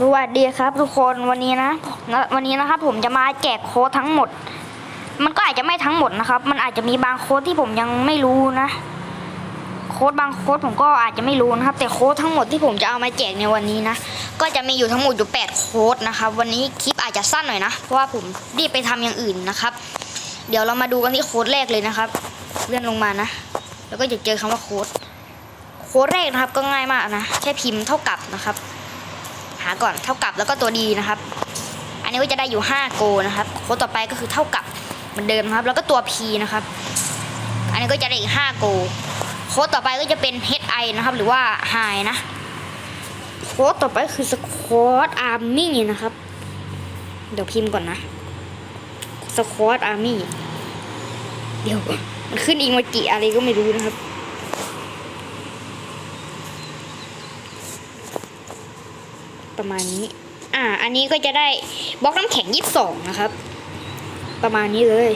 สวัสดีครับทุกคนวันนี้นะวันนี้นะครับผมจะมาแจกโค้ดทั้งหมด มันก็อาจจะไม่ทั้งหมดนะครับ มันอาจจะมีบางโค้ดที่ผมยังไม่รู้นะ โค้ดบางโค้ดผมก็อาจจะไม่รู้นะครับ แต่โค้ดทั้งหมดที่ผมจะเอามาแจกในวันนี้นะก็จะมีอยู่ทั้งหมดอยู่8โค้ดนะครับวันนี้คลิปอาจจะสั้นหน่อยนะเพราะว่าผมรีบไปทำอย่างอื่นนะครับ เดี๋ยวเรามาดูกันที่โค้ดแรกเลยนะครับ เลื่อนลงมานะ แล้วก็จะเจอคำว่าโค้ดโค้ดแรกนะครับก็ง่ายมากนะแค่พิมพ์เท่ากับนะครับ หาก่อนเท่ากับแล้วก็ตัวดีนะครับ อันนี้ก็จะได้อยู่ 5 โกนะครับโค้ดต่อไปก็คือเท่ากับเหมือนเดิมครับ แล้วก็ตัว P นะครับ อันนี้ก็จะได้อีก 5 โกโค้ดต่อไปก็จะเป็น HI นะครับ หรือว่า High นะโค้ดต่อไปคือ Squad Army นะครับ เดี๋ยวพิมพ์ก่อนนะ Squad Army เดี๋ยวมันขึ้นอีโมจิอะไรก็ไม่รู้นะครับ ประมาณนี้ อ่า อันนี้ก็จะได้บล็อกน้ำแข็งยี่สิบสองนะครับ ประมาณนี้เลย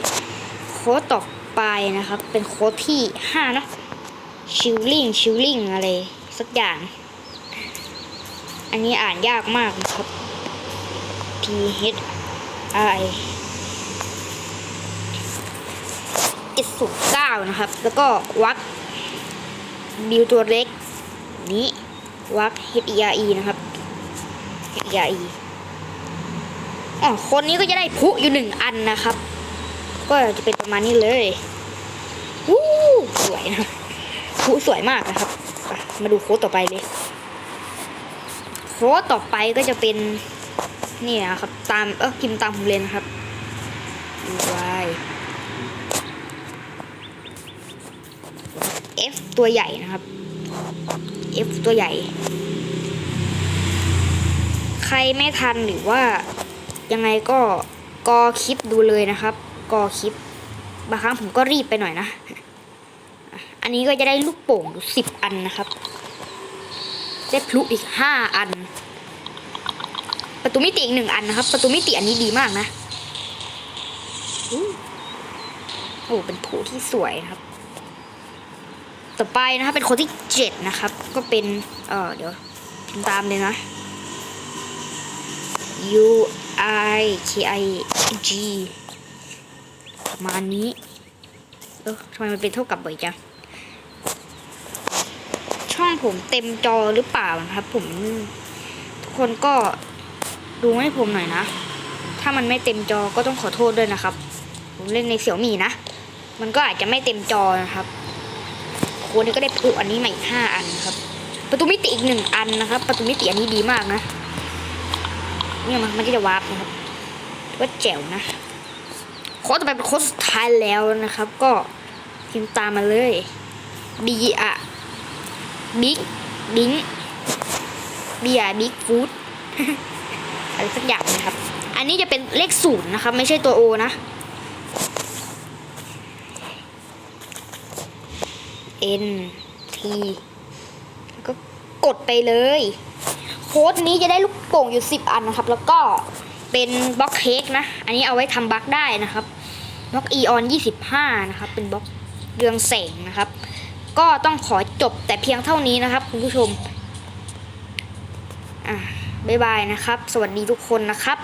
โค้ดต่อไปนะครับ เป็นโค้ดที่ห้านะชิลลิงชิลลิงอะไร สักอย่าง อันนี้อ่านยากมากนะครับ P H I เจ็ดสิบเก้านะครับ แล้วก็วักบิวตัวเล็ก นี้วัก H E R E นะครับ ใหญ่อ๋อคนนี้ก็จะได้พุอยู่หนึ่งอันนะครับ ก็จะเป็นประมาณนี้เลยวู้สวยนะพุสวยมากนะครับ มาดูโค้ดต่อไปเลย โค้ดต่อไปก็จะเป็นนี่นะครับ ตามเออพิมพ์ตามผมเลยนะครับดูไว้ F ตัวใหญ่นะครับ F ตัวใหญ่ รไม่ทันหรือว่ายังไงก็กอคลิปดูเลยนะครับ กอคลิป บางครั้งผมก็รีบไปหน่อยนะ อันนี้ก็จะได้ลูกโป่งสิบอันนะครับ ได้พลุอีกห้าอัน ประตูมิติอีกหนึ่งอันนะครับ ประตูมิติอันนี้ดีมากนะ โอ้เป็นพลุที่สวยนะครับ ต่อไปนะครับเป็นคนที่เจ็ดนะครับ ก็เป็น เออเดี๋ยวตามเลยนะ U I K I G มานี้ เออทำไมมันเป็นเท่ากับบ่อยจัง ช่องผมเต็มจอหรือเปล่านะครับ ผม ทุกคนก็ดูให้ผมหน่อยนะ ถ้ามันไม่เต็มจอก็ต้องขอโทษด้วยนะครับ ผมเล่นในเสี่ยวมี่นะ มันก็อาจจะไม่เต็มจอนะครับโค้ดนี้ก็ได้พลุอันนี้มาอีกห้าอันครับ ประตูมิติอีกหนึ่งอันนะครับ ประตูมิติอันนี้ดีมากนะ เนี่ยมันมันก็จะวาร์ปนะครับว่าแจ๋วนะโค้ดต่อไปเป็นโค้ดสุดท้ายแล้วนะครับ ก็พิมพ์ตามมาเลย B อะบิ๊กบิงบีอะบิ๊กฟูดอะไรสักอย่างนะครับ อันนี้จะเป็นเลขศูนย์นะครับ ไม่ใช่ตัวโอนะ N T แล้วก็กดไปเลย โค้ดนี้จะได้ลูกโป่งอยู่ 10 อันนะครับ แล้วก็เป็นบล็อกเค้กนะ อันนี้เอาไว้ทำบล็อกได้นะครับบล็อกอีออน25 นะครับ เป็นบล็อกเรืองแสงนะครับ ก็ต้องขอจบแต่เพียงเท่านี้นะครับ คุณผู้ชมอะบ๊ายบายนะครับ สวัสดีทุกคนนะครับ